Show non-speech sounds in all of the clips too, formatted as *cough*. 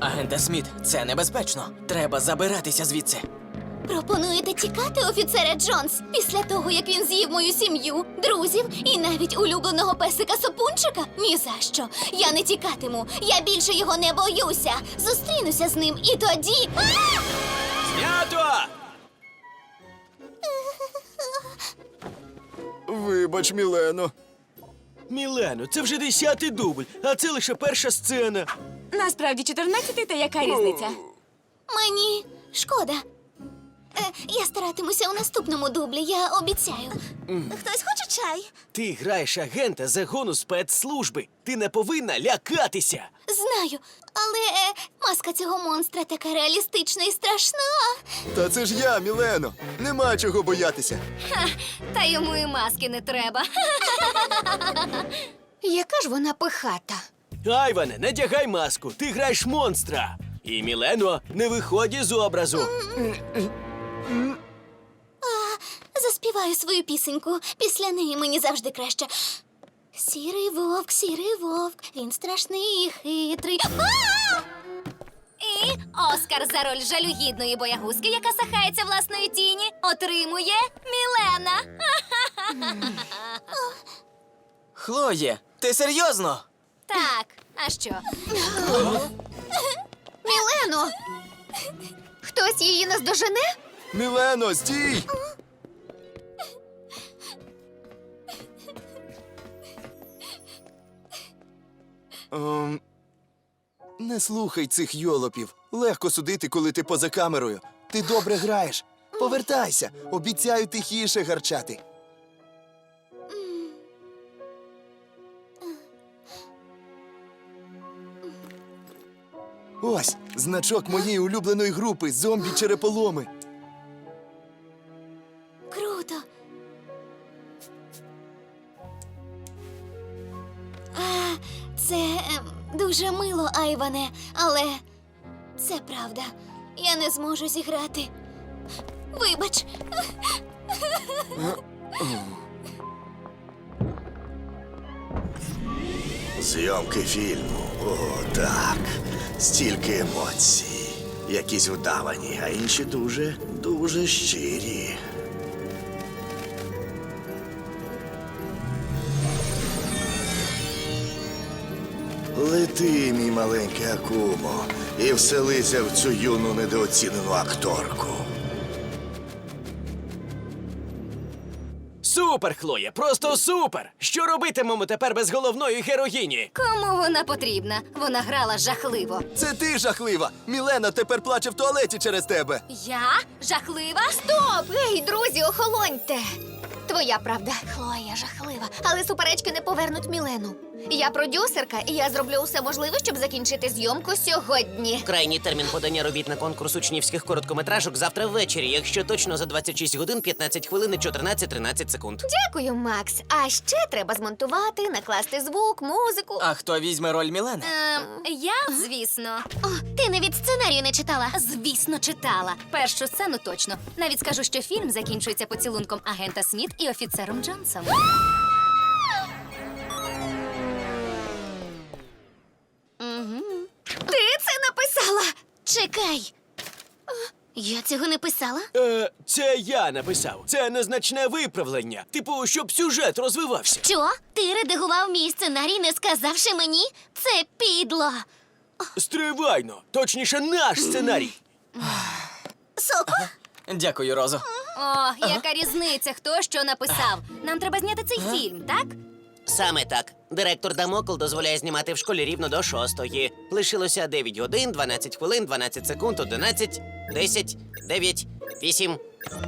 Агенте Сміт, це небезпечно. Треба забиратися звідси. Пропонуєте тікати, офіцере Джонс, після того, як він з'їв мою сім'ю, друзів і навіть улюбленого песика сопунчика? Ні за що. Я не тікатиму. Я більше його не боюся. Зустрінуся з ним і тоді. А! Знято! Вибач, Мілено. Мілено, це вже десятий дубль, а це лише перша сцена. Насправді 14-й, та яка різниця? Мені шкода. Е, я старатимуся у наступному дублі, я обіцяю. Хтось хоче чай? Ти граєш агента загону спецслужби. Ти не повинна лякатися. Знаю, але е, маска цього монстра така реалістична і страшна. Та це ж я, Мілено. Нема чого боятися. Та йому і маски не треба. Яка ж вона пихата? Айване, надягай маску, ти граєш монстра. І Мілено, не виходь з образу. Заспіваю свою пісеньку. Після неї мені завжди краще. Сірий вовк, сірий вовк, він страшний і хитрий. А! І Оскар за роль жалюгідної боягузки, яка сахається власної тіні, отримує Мілена. *laughs* Хлоє, ти серйозно? Так, а що? Мілено! Хтось її наздожене? Мілено, стій! Ем, не слухай цих йолопів. Легко судити, коли ти поза камерою. Ти добре граєш. Повертайся. Обіцяю тихіше гарчати. Ось значок моєї улюбленої групи зомбі череполоми. Круто. А, це ем, дуже мило, Айване, але це правда. Я не зможу зіграти. Вибач, Зйомки фільму. О, так. Стільки емоцій. Якісь вдавані, а інші дуже, дуже щирі. Лети, мій маленький Акумо, і вселися в цю юну недооцінену акторку. Супер, Хлоє, просто супер! Що робитимемо тепер без головної героїні? Кому вона потрібна? Вона грала жахливо. Це ти жахлива! Мілена тепер плаче в туалеті через тебе. Я? Жахлива? Стоп! Ей, друзі, охолоньте! Твоя правда, Хлоя жахлива, але суперечки не повернуть Мілену. Я продюсерка, і я зроблю усе можливе, щоб закінчити зйомку сьогодні. Крайній термін подання робіт на конкурс учнівських короткометражок завтра ввечері, якщо точно за 26 годин 15 хвилин і 14-13 секунд. Дякую, Макс. А ще треба змонтувати, накласти звук, музику. А хто візьме роль Мілени? Ем, я, звісно. О, ти навіть сценарію не читала. Звісно, читала. Першу сцену точно. Навіть скажу, що фільм закінчується поцілунком агента Сміт і офіцером Джонсом. Ти це написала? Чекай. Я цього не писала? Е, це я написав. Це незначне виправлення. Типу, щоб сюжет розвивався. Що? Ти редагував мій сценарій, не сказавши мені? Це підло. Стривайно, точніше, наш сценарій. Соко? Дякую, Розо. О, яка різниця, хто що написав. Нам треба зняти цей фільм, так? Саме так. Директор Дамокл дозволяє знімати в школі рівно до шостої. Лишилося 9 годин, 12 хвилин, 12 секунд, 11, 10, 9, 8,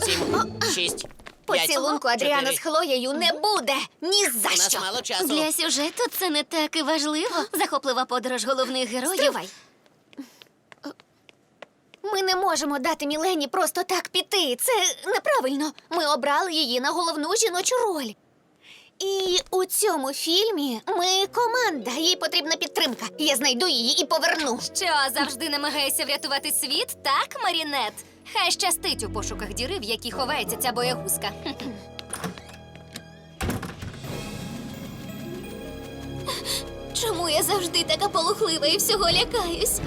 7, 6, 5, Поцілунку Адріана з Хлоєю не буде. Ні за У нас що. мало часу. Для сюжету це не так і важливо. Захоплива подорож головних героїв. Стривай. Ми не можемо дати Мілені просто так піти. Це неправильно. Ми обрали її на головну жіночу роль. І у цьому фільмі ми команда. Їй потрібна підтримка. Я знайду її і поверну. Що, завжди намагаєшся врятувати світ, так, Марінет? Хай щастить у пошуках діри, в якій ховається ця боягузка. Чому я завжди така полухлива і всього лякаюсь?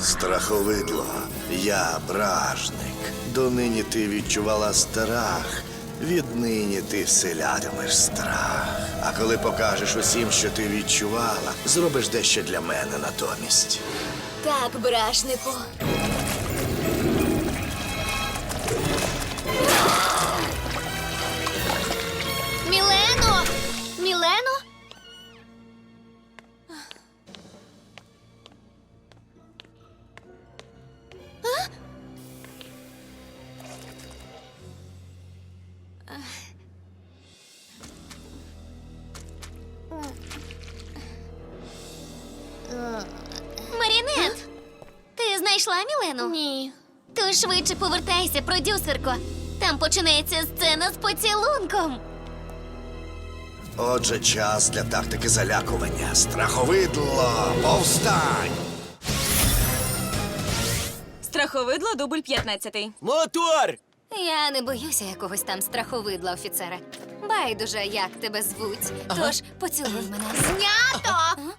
Страховидло, я бражник. Донині ти відчувала страх. Віднині ти вселятимеш страх. А коли покажеш усім, що ти відчувала, зробиш дещо для мене натомість. Так, брашнику. Марінет, ти знайшла Мілену? Ні. То швидше повертайся, продюсерко. Там починається сцена з поцілунком. Отже, час для тактики залякування. Страховидло, повстань! Страховидло дубль 15. Мотор! Я не боюся якогось там страховидла, офіцере. Байдуже, як тебе звуть. Тож поцілуй мене. Знято!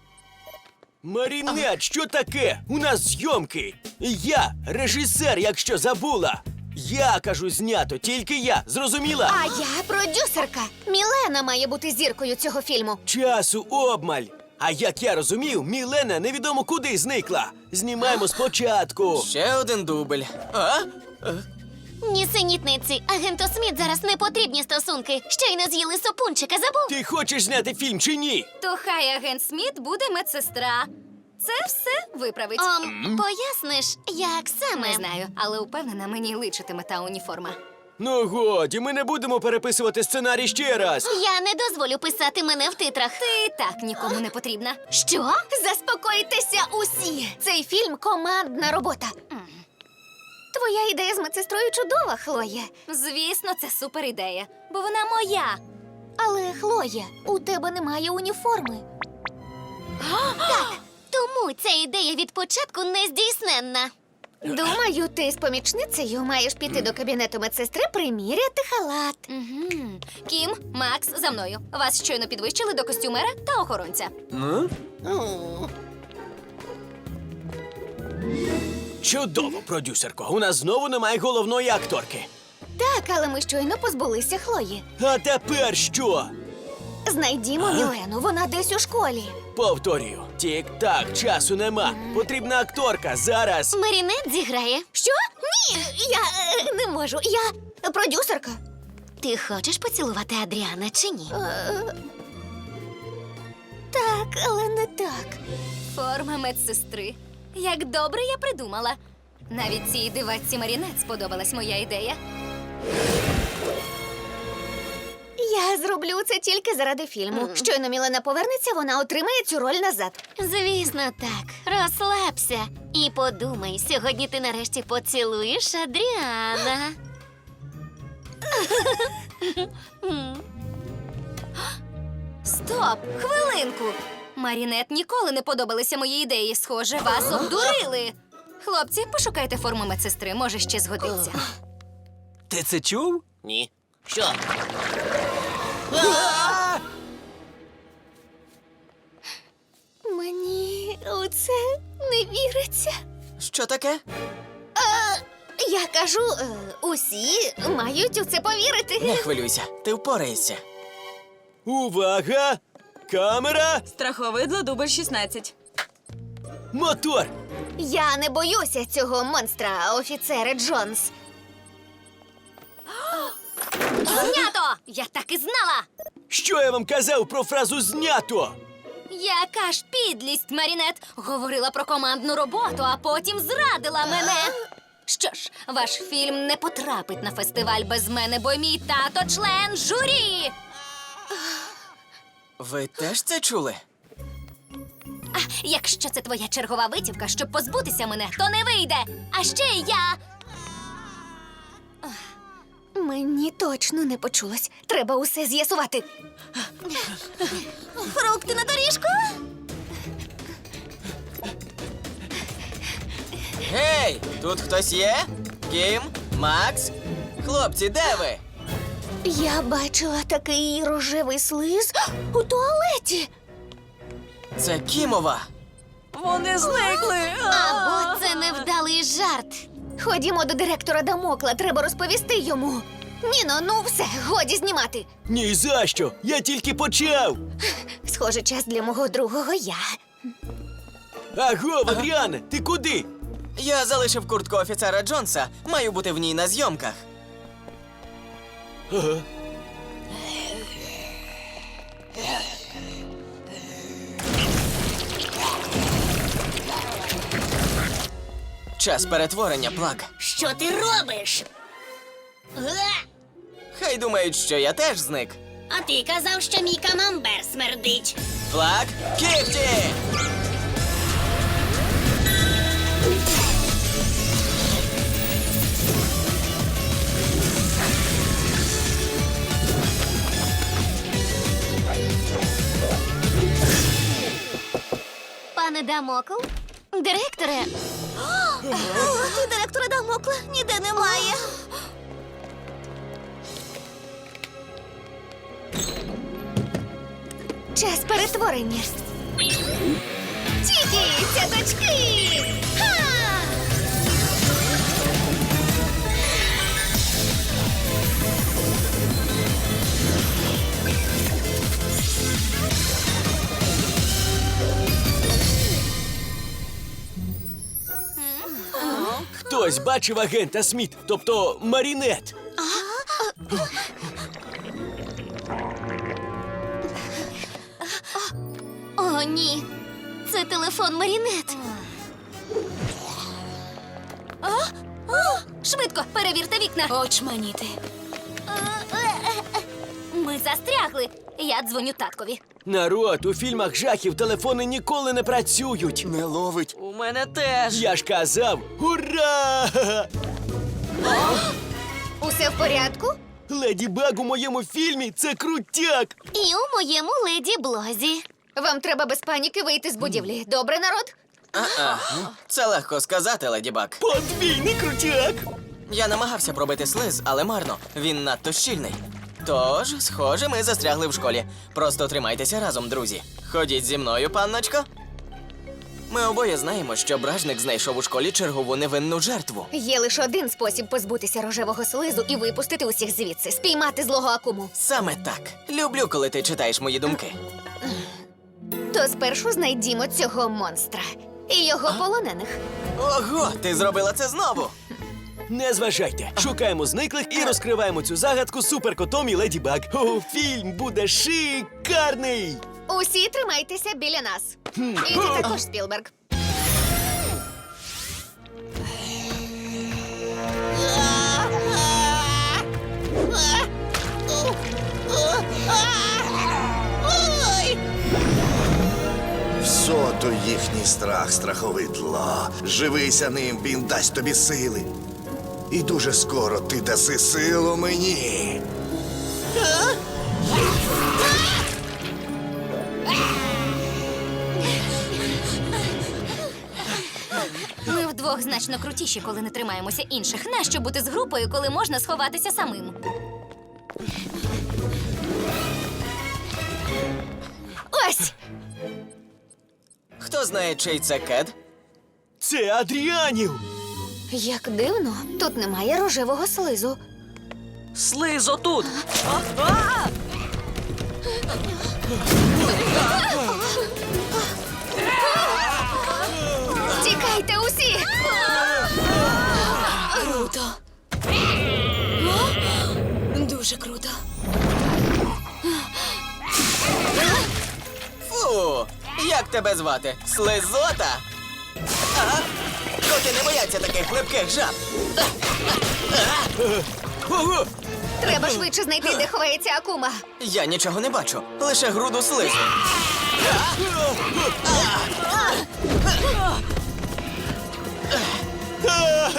Марінет, що таке? У нас зйомки. Я режисер, якщо забула. Я кажу знято, тільки я. Зрозуміла? А я продюсерка. Мілена має бути зіркою цього фільму. Часу обмаль. А як я розумів, Мілена невідомо куди зникла. Знімаємо спочатку. Ще один дубль. А? Нісенітниці, агенту Сміт зараз не потрібні стосунки. Щойно з'їли сопунчика, забув? Ти хочеш зняти фільм чи ні? То хай агент Сміт буде медсестра. Це все виправить. Ом, поясниш, як саме? Не знаю, але упевнена, мені личитиме та уніформа. Ну годі, ми не будемо переписувати сценарій ще раз. Я не дозволю писати мене в титрах. Ти і так нікому не потрібна. Що? Заспокойтеся усі! Цей фільм командна робота. Твоя ідея з медсестрою чудова, Хлоє. Звісно, це супер ідея, бо вона моя. Але, Хлоє, у тебе немає уніформи. так, тому ця ідея від початку не здійсненна. Думаю, ти з помічницею маєш піти до кабінету медсестри приміряти халат. Угу. Кім, Макс, за мною. Вас щойно підвищили до костюмера та охоронця. Ну? Чудово, продюсерко. У нас знову немає головної акторки. Так, але ми щойно позбулися Хлої. А тепер що? Знайдімо Мілену, вона десь у школі. Повторюю, тік-так, часу нема. Потрібна акторка зараз. Марінет зіграє. Що? Ні, я е, не можу. Я продюсерка. Ти хочеш поцілувати Адріана чи ні? так, але не так. Форма медсестри. Як добре я придумала. Навіть цій диватці Марінет сподобалась моя ідея. Я зроблю це тільки заради фільму. Щойно Мілена повернеться, вона отримає цю роль назад. Звісно, так. Розслабся. І подумай, сьогодні ти нарешті поцілуєш Адріана. *laughs* Стоп! Хвилинку! Марінет ніколи не подобалися мої ідеї. Схоже, вас обдурили. Хлопці, пошукайте форму медсестри, може ще згодиться. Ти це чув? Ні. Що? Мені у це не віриться. Що таке? Я кажу, е, усі мають у це повірити. Не хвилюйся, ти впораєшся. Увага! Камера! Страховидло дубль 16. Мотор! Я не боюся цього монстра, офіцере Джонс. Знято! Я так і знала! Що я вам казав про фразу знято? Яка ж підлість, Марінет! Говорила про командну роботу, а потім зрадила мене. Що ж, ваш фільм не потрапить на фестиваль без мене, бо мій тато член журі. Ви теж це чули? А якщо це твоя чергова витівка, щоб позбутися мене, то не вийде. А ще я. Мені точно не почулось. Треба усе з'ясувати. Фрукти на доріжку? Гей, тут хтось є? Кім? Макс? Хлопці, де ви? Я бачила такий рожевий слиз у туалеті. Це Кімова. Вони зникли. Або це невдалий жарт. Ходімо до директора Дамокла, треба розповісти йому. Ніно, ну все, годі знімати. Ні за що! Я тільки почав! Схоже, час для мого другого я. Аго, Адріане, ти куди? Я залишив куртку офіцера Джонса. Маю бути в ній на зйомках. Час перетворення плаг. Що ти робиш? Хай думають, що я теж зник. А ти казав, що мій камамбер смердить. Плаг Кіфті! Пане Дамокл? Директоре. *gasps* Директора Дамокла ніде немає. Час перетворення. Тільки цяточки! Ха! Хтось бачив агента Сміт, тобто Марінет. О, ні. Це телефон Марінет. Швидко, перевірте вікна. Очманіти. Ми застрягли. Я дзвоню таткові. Народ, у фільмах жахів телефони ніколи не працюють. Не ловить. У мене теж. Я ж казав, ура! Усе в порядку? Леді Баг у моєму фільмі це крутяк! І у моєму леді блозі. Вам треба без паніки вийти з будівлі. Добре, народ? А-а. Це легко сказати, леді Баг. Подвійний крутяк! Я намагався пробити слиз, але марно. Він надто щільний. Тож, схоже, ми застрягли в школі. Просто тримайтеся разом, друзі. Ходіть зі мною, панночко. Ми обоє знаємо, що бражник знайшов у школі чергову невинну жертву. Є лише один спосіб позбутися рожевого слизу і випустити усіх звідси, спіймати злого акуму. Саме так. Люблю, коли ти читаєш мої думки. То спершу знайдімо цього монстра і його полонених. Ого, ти зробила це знову. Не зважайте, шукаємо зниклих і розкриваємо цю загадку суперкотом і Леді Баг. О, фільм буде шикарний! Усі тримайтеся біля нас. І ти також, Спілберг. Всото їхній страх страховидло. Живися ним, він дасть тобі сили. І дуже скоро ти даси силу мені. Ми вдвох значно крутіші, коли не тримаємося інших. Нащо бути з групою, коли можна сховатися самим? Ось! Хто знає, чий це кед? Це Адріанів! Як дивно, тут немає рожевого слизу. Слиз отут. А, а! Тікайте усі! Круто. Дуже круто. Фу! Як тебе звати? Слизота? Ага. Коти не бояться таких липких жаб. Ого! Треба швидше знайти, де ховається акума. Я нічого не бачу, лише груду слизу.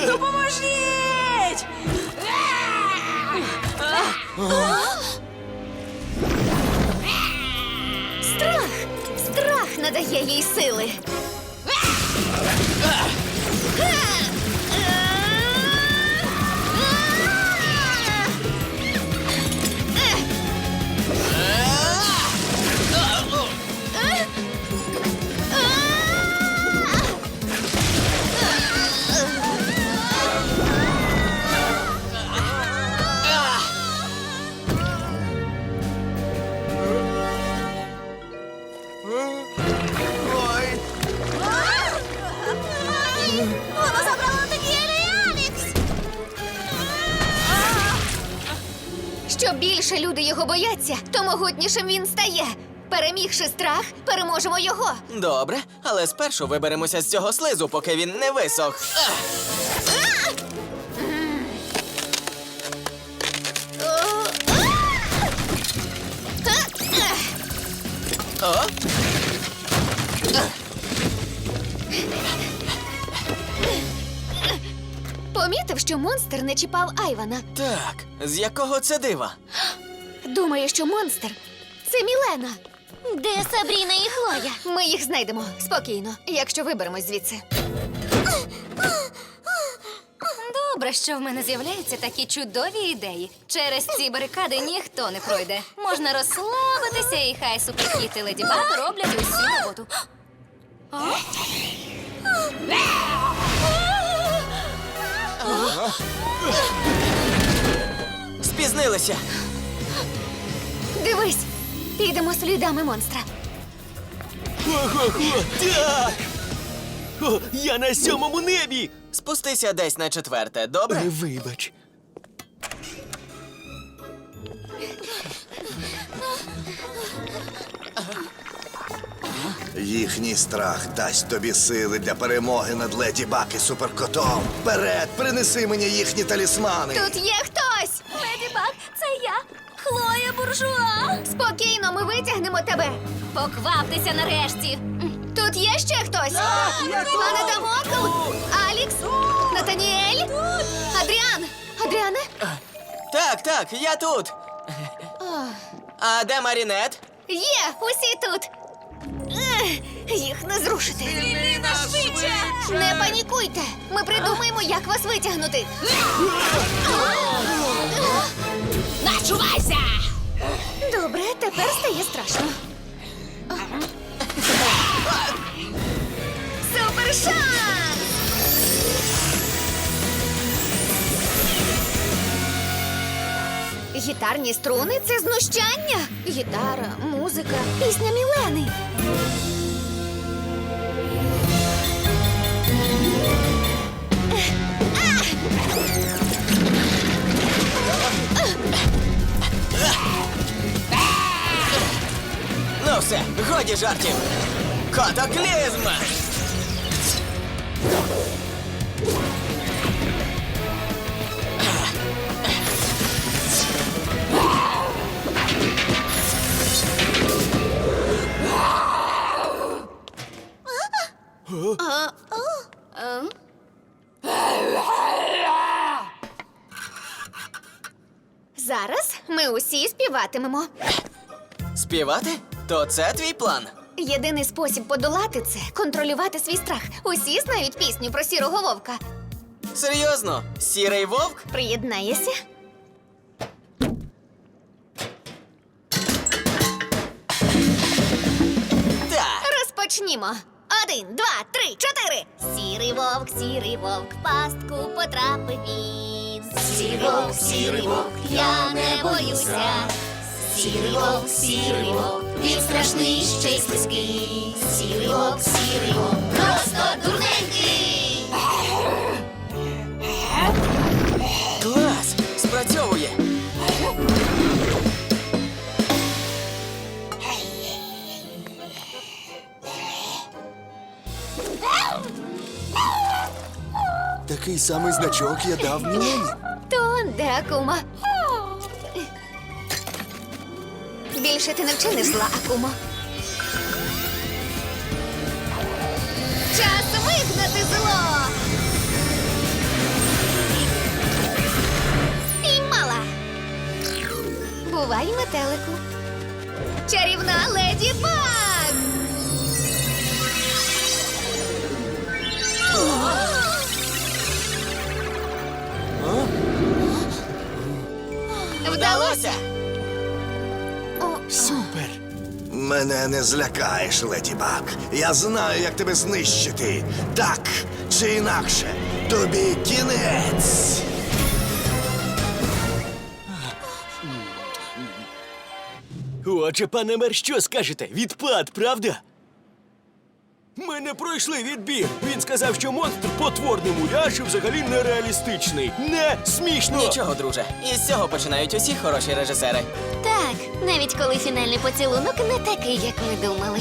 Допоможіть! Страх! Страх надає їй сили. は могутнішим він стає. Перемігши страх, переможемо його. Добре, але спершу виберемося з цього слизу, поки він не висох. Ах! О! Помітив, що монстр не чіпав Айвана. Так, з якого це дива? Думаю, що монстр це Мілена. Де Сабріна і Хлоя? Ми їх знайдемо спокійно, якщо виберемось звідси. Добре, що в мене з'являються такі чудові ідеї. Через ці барикади ніхто не пройде. Можна розслабитися, і хай суперкіт леді Баг роблять усю роботу. Спізнилися. Дивись, підемо слідами монстра. Ого-го, так! О, я на сьомому небі! Спустися десь на четверте, добре? Е, Вибач. Їхній страх дасть тобі сили для перемоги над леді і суперкотом. Вперед, принеси мені їхні талісмани. Тут є хтось! Леді Баг, це я, Хлоя Буржуа. Спокійно, ми витягнемо тебе. Покваптеся нарешті. Тут є ще хтось? Пане Дамокл? Алікс? Натаніель? Адріан? Адріане? Так, так, я тут. А де Марінет? Є, усі тут. Ех, Їх не зрушити. Не панікуйте. Ми придумаємо, як вас витягнути. Начувайся! Добре, тепер стає страшно. Супершанс! Гітарні струни це знущання. Гітара, музика, пісня Мілени. Ну все, годі жартів. Катаклізм! Зараз ми усі співатимемо. Співати? То це твій план. Єдиний спосіб подолати це контролювати свій страх. Усі знають пісню про сірого вовка. Серйозно? Сірий вовк? Приєднаєшся? Так. Розпочнімо. Один, два, три, чотири. Сірий вовк, сірий вовк, в пастку потрапив він. Сірий вовк, сірий вовк, я не боюся. Сірий вовк, сірий вовк, він страшний ще й слизький. Сірий вовк, сірий вовк, просто дурненький. Клас! Спрацьовує! Такий самий значок я дав Мілені. То де Акума? Більше ти не вчиниш зла, Акумо. Час вигнати зло! Спіймала! Бувай, метелику. Чарівна леді Мене не злякаєш, леді Баг. Я знаю, як тебе знищити. Так чи інакше, тобі кінець. Отже, пане мер, що скажете? Відпад, правда? Ми не пройшли відбір. Він сказав, що монстр потворний муляж і взагалі нереалістичний. Не смішно! Нічого, друже. Із цього починають усі хороші режисери. Так, навіть коли фінальний поцілунок не такий, як ми думали.